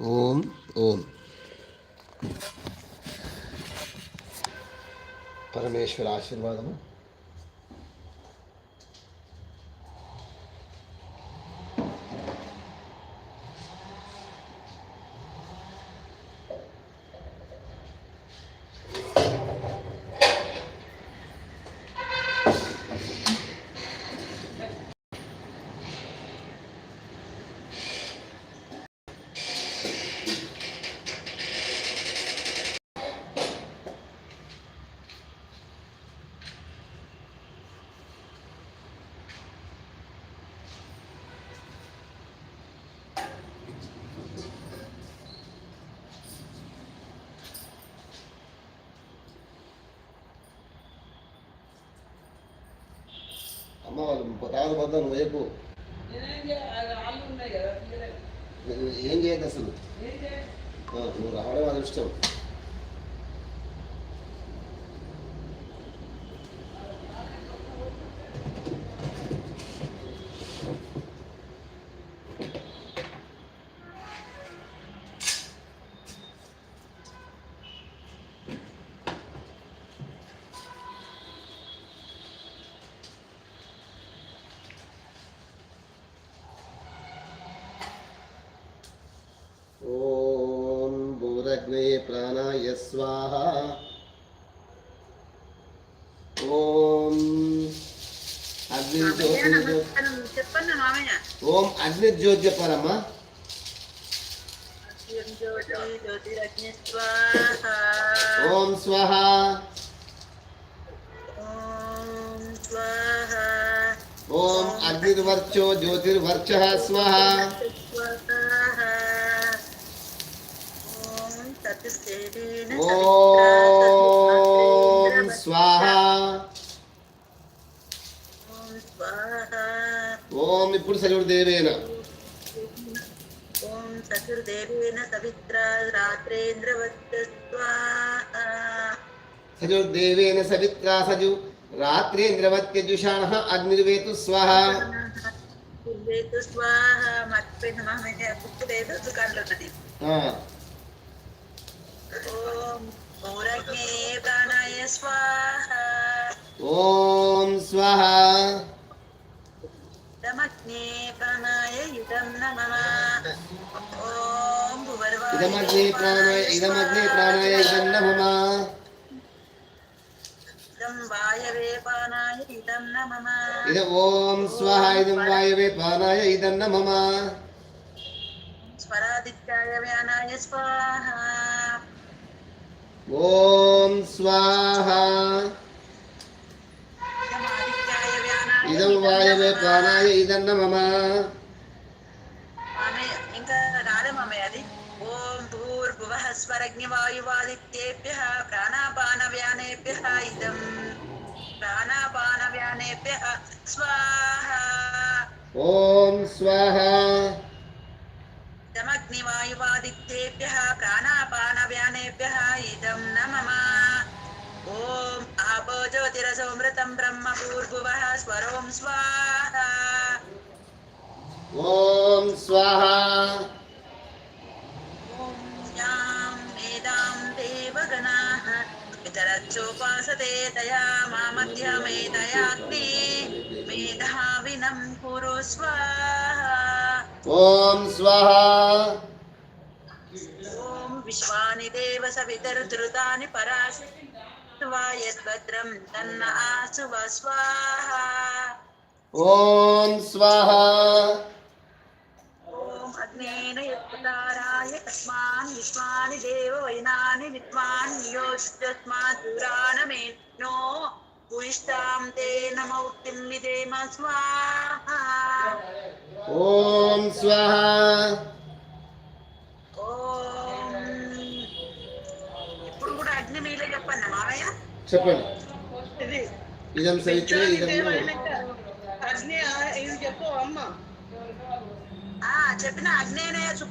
ఓం ఓం. పరమేశ్వర ఆశీర్వాదము. అమ్మ వాళ్ళు వైపు. ఏం చేయదు అసలు నువ్వు రావడం అదృష్టం. अग्ने प्राणाय स्वाहा। ओम अग्निज्योति ओम परम ओम स्वाहा। ओम अग्निर्वर्चो ज्योतिर्वर्चः स्वाहा। ఓం చతుర్దేవేన సవిత్ర రాత్రేంద్రవత్త స్వాహ సజుడు దేవేన సవిత్రా సజు రాత్రేంద్రవత్యజుషాణ అగ్నిర్వేతు స్వాహ లేదు స్వాహ మర్చిపోయిన మామయ్య బుక్ లేదు దుకాణంలో ఉన్నది ఇదమగ్నే ప్రాణాయ ఇదం నమః ఓం భువర్వాయ ఇదమగ్నే ప్రాణాయ ఇదమగ్నే ప్రాణాయ ఇదం నమః ఇదం వాయవే ప్రాణాయ ఇదం నమః ఇద ఓం స్వాహ ఇదం వాయవే ప్రాణాయ ఇదం నమః స్వరాదిత్యాయ వ్యానాయ స్వాహ ఓం స్వాహ ఇదం వాయవే నమః. ప్రాణాయ ఇదం నమః మామయ్య ఇంకా రాలే మామయ్య అది ఓం భూర్భువః స్వరగ్నివాయువాదిత్యేభ్యः ప్రాణాపానవ్యానేభ్యः ఇదం ప్రాణాపానవ్యానేభ్యः స్వాహ ఓం స్వాహ ఇదమగ్నివాయువాదిత్యేభ్యः ప్రాణాపానవ్యానేభ్యः ఇదం నమః జ్యోతిరసోమృతం బ్రహ్మ భూర్భువః స్వరోం స్వాహ ఓం స్వాహ ఓం యాం వేదాం దేవగణాః పితరచ్చోపాసతే తయా మామధ్యమేతయాగ్ని మేధావినం కురు స్వాహ ఓం స్వాహ ఓం విశ్వాని దేవ సవితరుధృతాని పరాసి యద్భద్రం తన్న ఆసు స్వాహ ఓం స్వాహ ఓం అగ్నేన యత్పుతారాయ తస్మాన్ విశ్వాని దేవ వైనాని విద్వాన్ నియోజితస్మాత్ పురాణమేనో భూయిష్టాం తే నమౌక్తిం విదేమ స్వాహ ఓం స్వాహ చెప్పండి ఇది ఇదం సవిత్రే ఇదం నమః. అగ్ని ఇది చెప్పు అమ్మ చెప్పిన అగ్నేనే సుప